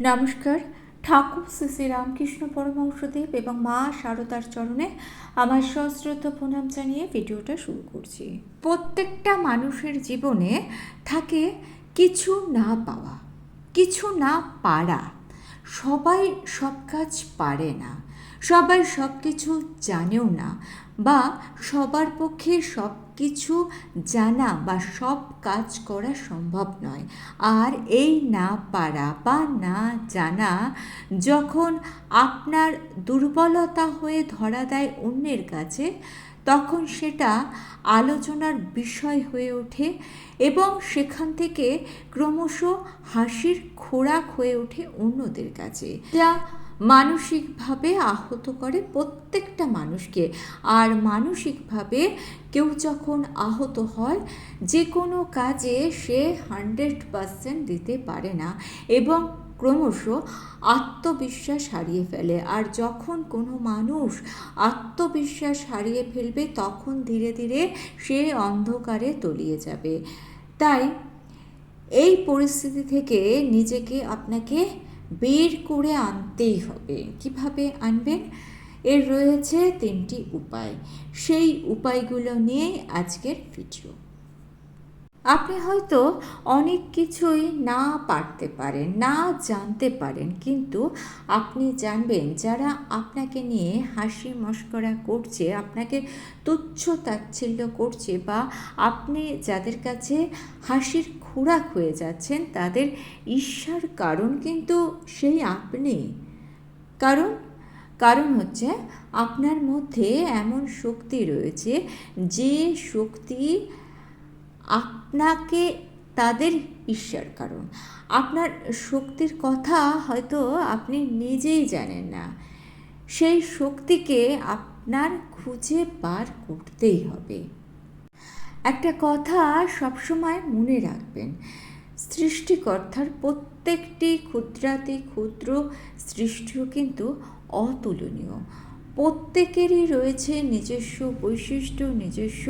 নমস্কার। ঠাকুর শ্রী শ্রী রামকৃষ্ণ পরমহংসদেব এবং মা শারদার চরণে আমার সশ্রদ্ধ প্রণাম জানিয়ে ভিডিওটা শুরু করছি। প্রত্যেকটা মানুষের জীবনে থাকে কিছু না পাওয়া, কিছু না পারা। সবাই সব কাজ পারে না, সবাই সব কিছু জানেও না। বা সবার পক্ষে সব কিছু জানা বা সব কাজ করা সম্ভব নয়। আর এই না পারা বা না জানা যখন আপনার দুর্বলতা হয়ে ধরা দেয় অন্যের কাছে, তখন সেটা আলোচনার বিষয় হয়ে ওঠে এবং সেখান থেকে ক্রমশ হাসির খোরাক হয়ে ওঠে অন্যদের কাছে। যা মানসিকভাবে আহত করে প্রত্যেকটা মানুষকে। আর মানসিকভাবে কেউ যখন আহত হয়, যে কোনো কাজে সে হান্ড্রেড পারসেন্ট দিতে পারে না এবং ক্রমশ আত্মবিশ্বাস হারিয়ে ফেলে। আর যখন কোনো মানুষ আত্মবিশ্বাস হারিয়ে ফেলবে, তখন ধীরে ধীরে সে অন্ধকারে তলিয়ে যাবে। তাই এই পরিস্থিতি থেকে নিজেকে আপনাকে বের করে আনতেই হবে। কীভাবে আনবেন? এর রয়েছে তিনটি উপায়। সেই উপায়গুলো নিয়ে আজকের ভিডিও। আপনি হয়তো অনেক কিছুই না পারতে পারেন, না জানতে পারেন, কিন্তু আপনি জানবেন যারা আপনাকে নিয়ে হাসি মস্করা করছে, আপনাকে তুচ্ছ তাচ্ছিল্য করছে বা আপনি যাদের কাছে হাসির খোরাক হয়ে যাচ্ছেন, তাদের ঈর্ষার কারণ কিন্তু সেই আপনি। কারণ কারণ হচ্ছে আপনার মধ্যে এমন শক্তি রয়েছে যে শক্তি আপনাকে তাদের ঈশ্বর, কারণ আপনার শক্তির কথা হয়তো আপনি নিজেই জানেন না। সেই শক্তিকে আপনার খুঁজে বার করতেই হবে। একটা কথা সবসময় মনে রাখবেন, সৃষ্টিকর্তার প্রত্যেকটি ক্ষুদ্রাতি ক্ষুদ্র সৃষ্টিও কিন্তু অতুলনীয়। প্রত্যেকেরই রয়েছে নিজস্ব বৈশিষ্ট্য, নিজস্ব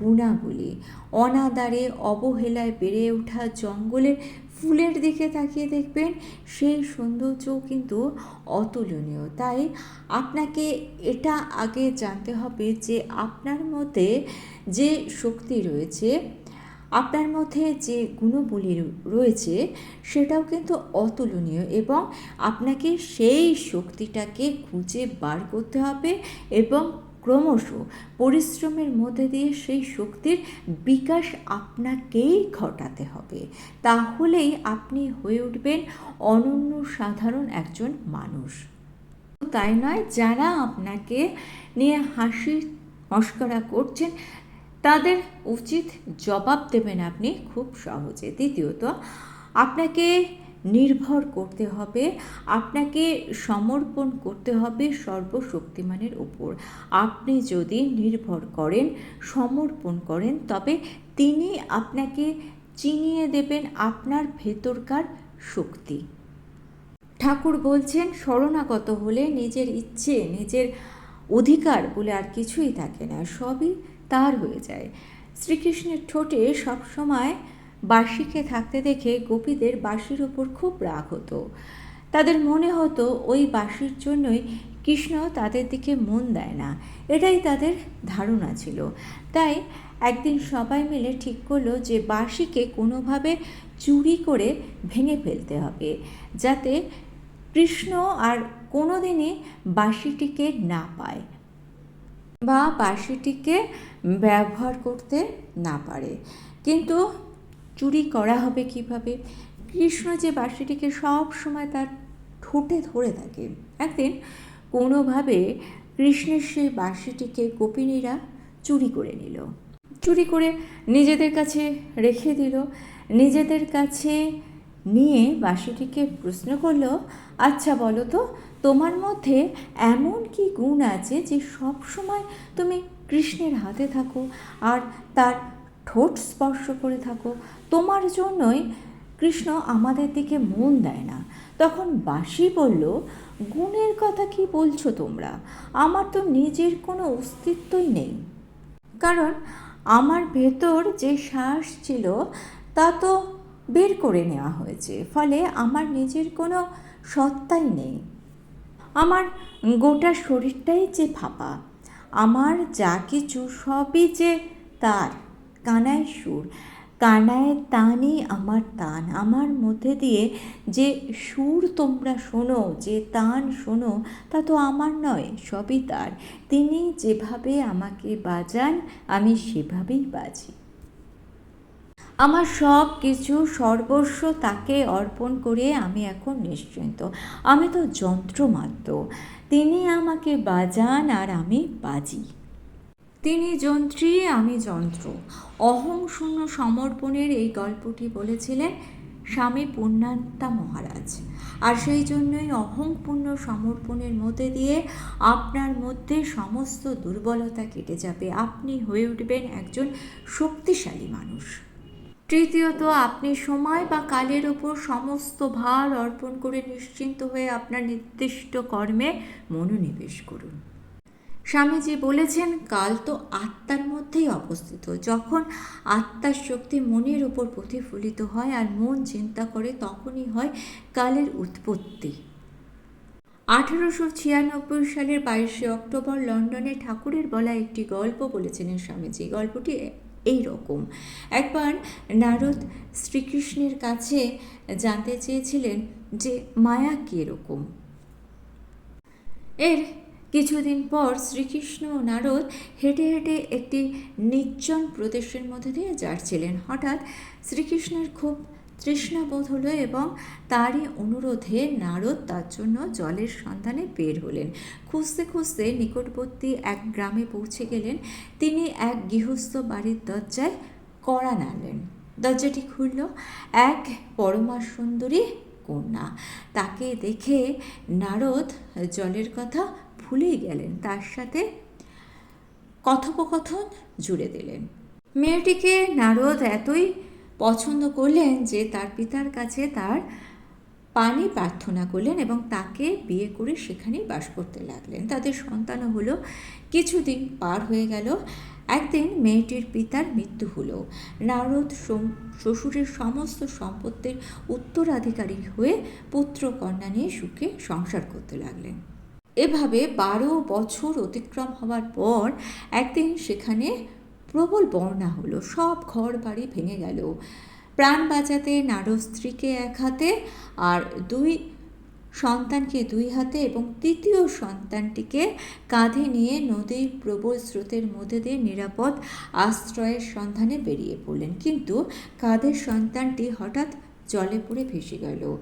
গুণাবলী। অনাদারে অবহেলায় বেড়ে ওঠা জঙ্গলের ফুলের দিকে তাকিয়ে দেখবেন, সেই সৌন্দর্যও কিন্তু অতুলনীয়। তাই আপনাকে এটা আগে জানতে হবে যে আপনার মধ্যে যে শক্তি রয়েছে আপনার মধ্যে যে গুণবলী রয়েছে সেটাও কিন্তু অতুলনীয় এবং আপনাকে সেই শক্তিটাকে খুঁজে বার করতে হবে এবং ক্রমশ পরিশ্রমের মধ্যে দিয়ে সেই শক্তির বিকাশ আপনাকেই ঘটাতে হবে। তাহলেই আপনি হয়ে উঠবেন অনন্য সাধারণ একজন মানুষ। তাই নয়, যারা আপনাকে নিয়ে হাসি মস্করা করছেন তাদের উচিত জবাব দেবেন আপনি খুব সহজে। দ্বিতীয়ত, আপনাকে নির্ভর করতে হবে, আপনাকে সমর্পণ করতে হবে সর্বশক্তিমানের উপর। আপনি যদি নির্ভর করেন, সমর্পণ করেন, তবে তিনি আপনাকে চিনিয়ে দেবেন আপনার ভেতরকার শক্তি। ঠাকুর বলছেন, শরণাগত হলে নিজের ইচ্ছে, নিজের অধিকার বলে আর কিছুই থাকে না। সবই তার হয়ে যায়। শ্রীকৃষ্ণের ঠোঁটে সবসময় বাঁশিকে থাকতে দেখে গোপীদের বাঁশির ওপর খুব রাগ হতো। তাদের মনে হতো ওই বাঁশির জন্যই কৃষ্ণ তাদের দিকে মন দেয় না। এটাই তাদের ধারণা ছিল। তাই একদিন সবাই মিলে ঠিক করল যে বাঁশিকে কোনোভাবে চুরি করে ভেঙে ফেলতে হবে, যাতে কৃষ্ণ আর কোনো দিনই বাঁশিটিকে না পায়। বা বাঁশিটিকে ব্যবহার করতে না পারে। কিন্তু চুরি করা হবে কীভাবে? কৃষ্ণ যে বাঁশিটিকে সব সময় তার ঠোঁটে ধরে থাকে। একদিন কোনোভাবে কৃষ্ণের সেই বাঁশিটিকে গোপিনীরা চুরি করে নিল। চুরি করে নিজেদের কাছে রেখে দিল। নিজেদের কাছে নিয়ে বাঁশিটিকে প্রশ্ন করল আচ্ছা বলো তো তোমার মধ্যে এমন কি গুণ আছে যে সব সময় তুমি কৃষ্ণের হাতে থাকো আর তার ঠোঁট স্পর্শ করে থাকো? তোমার জন্যই কৃষ্ণ আমাদের দিকে মন দেয় না। তখন বাসি বলল, গুণের কথা কি বলছো তোমরা? আমার তো নিজের কোনো অস্তিত্বই নেই। কারণ আমার ভেতর যে শ্বাস ছিল, তা তো বের করে নেওয়া হয়েছে। ফলে আমার নিজের কোনো সত্তাই নেই। আমার গোটা শরীরটাই যে ফাঁপা, আমার যা কিছু সবই যে তার, কানায় সুর, কানায় তানই আমার তান, আমার মধ্যে দিয়ে যে সুর তোমরা শোনো, যে তান শোনো, তা তো আমার নয়, সবই তার। তিনি যেভাবে আমাকে বাজান, আমি সেভাবেই বাজি। আমার সব কিছু সর্বস্ব তাকে অর্পণ করে আমি এখন নিশ্চিন্ত। আমি তো যন্ত্রমাত্র। তিনি আমাকে বাজান আর আমি বাজি। তিনি যন্ত্রী, আমি যন্ত্র। অহং শূন্য সমর্পণের এই গল্পটি বলেছিলেন স্বামী পূর্ণান্তা মহারাজ। আর সেই জন্যই অহংপূর্ণ সমর্পণের মধ্যে দিয়ে আপনার মধ্যে সমস্ত দুর্বলতা কেটে যাবে। আপনি হয়ে উঠবেন একজন শক্তিশালী মানুষ। তৃতীয়ত, আপনি সময় বা কালের ওপর সমস্ত ভার অর্পণ করে নিশ্চিন্ত হয়ে আপনার নির্দিষ্ট কর্মে মনোনিবেশ করুন। স্বামীজি বলেছেন, কাল তো আত্মার মধ্যেই অবস্থিত। যখন আত্মার শক্তি মনের ওপর প্রতিফলিত হয় আর মন চিন্তা করে, তখনই হয় কালের উৎপত্তি। আঠেরোশো ছিয়ানব্বই সালের বাইশে অক্টোবর লন্ডনে ঠাকুরের বলা একটি গল্প বলেছিলেন স্বামীজি। গল্পটি এই রকম একবার নারদ শ্রীকৃষ্ণের কাছে জানতে চেয়েছিলেন যে মায়া কীরকম। এর কিছুদিন পর শ্রীকৃষ্ণ ও নারদ হেঁটে হেঁটে একটি নির্জন প্রদেশের মধ্যে দিয়ে যাচ্ছিলেন। হঠাৎ শ্রীকৃষ্ণের খুব তৃষ্ণাবোধ হলো এবং তারই অনুরোধে নারদ তার জন্য জলের সন্ধানে বের হলেন। খুঁজতে খুঁজতে নিকটবর্তী এক গ্রামে পৌঁছে গেলেন। তিনি এক গৃহস্থ বাড়ির দরজায় কড়া নাড়লেন। দরজাটি খুলল। এক পরমা সুন্দরী কন্যা। তাকে দেখে নারদ জলের কথা ভুলেই গেলেন। তার সাথে কথোপকথন জুড়ে দিলেন। মেয়েটিকে নারদ এতই পছন্দ করলেন যে তার পিতার কাছে তার পানি প্রার্থনা করলেন এবং তাকে বিয়ে করে সেখানেই বাস করতে লাগলেন। তাদের সন্তানও হলো, কিছুদিন পার হয়ে গেল, একদিন মেয়েটির পিতার মৃত্যু হলো। নারদ শ্বশুরের সমস্ত সম্পত্তির উত্তরাধিকারী হয়ে পুত্র কন্যা নিয়ে সুখে সংসার করতে লাগলেন। এভাবে বারো বছর অতিক্রম হওয়ার পর একদিন সেখানে প্রবল বন্যা হলো, সব ঘর বাড়ি ভেঙে গেল। প্রাণ বাঁচাতে নারদ স্ত্রীকে এক হাতে আর দুই সন্তানকে দুই হাতে এবং তৃতীয় সন্তানটিকে কাঁধে নিয়ে নদীর প্রবল স্রোতের মধ্যে দিয়ে নিরাপদ আশ্রয়ের সন্ধানে বেরিয়ে পড়লেন। কিন্তু কাঁধের সন্তানটি হঠাৎ জলে পড়ে ভেসে গেল।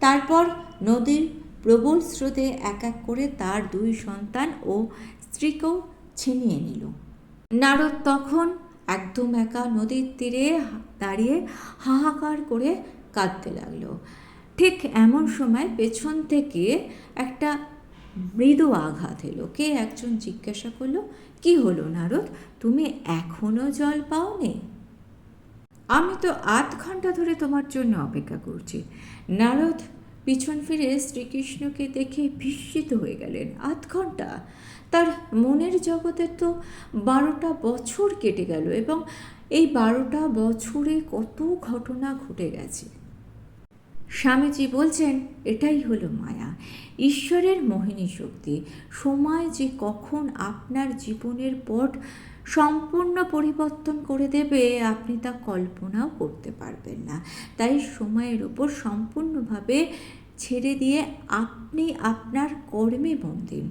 তারপর নদীর প্রবল স্রোতে এক এক করে তার দুই সন্তান ও স্ত্রীকেও ছিনিয়ে নিল। নারদ তখন একদম একা নদীর তীরে দাঁড়িয়ে হাহাকার করে কাঁদতে লাগল। ঠিক এমন সময় পেছন থেকে একটা মৃদু আঘাত এলো। কে একজন জিজ্ঞাসা করল, কি হলো নারদ? তুমি এখনও জল পাওনি? আমি তো আধ ঘণ্টা ধরে তোমার জন্য অপেক্ষা করছি। নারদ পিছন ফিরে শ্রীকৃষ্ণকে দেখে বিস্মিত হয়ে গেলেন। আধ ঘণ্টা তার মনের জগতে তো বারোটা বছর কেটে গেল এবং এই বারোটা বছরে কত ঘটনা ঘটে গেছে। স্বামীজি বলছেন, এটাই হলো মায়া। ঈশ্বরের মোহিনী শক্তি। সময় যে কখন আপনার জীবনের পট সম্পূর্ণ পরিবর্তন করে দেবে, আপনি তা কল্পনাও করতে পারবেন না। তাই সময়ের ওপর সম্পূর্ণভাবে ছেড়ে দিয়ে আপনি আপনার কর্মে দিন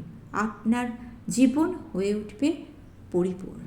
আপনার জীবন হয়ে উঠবে পরিপূর্ণ।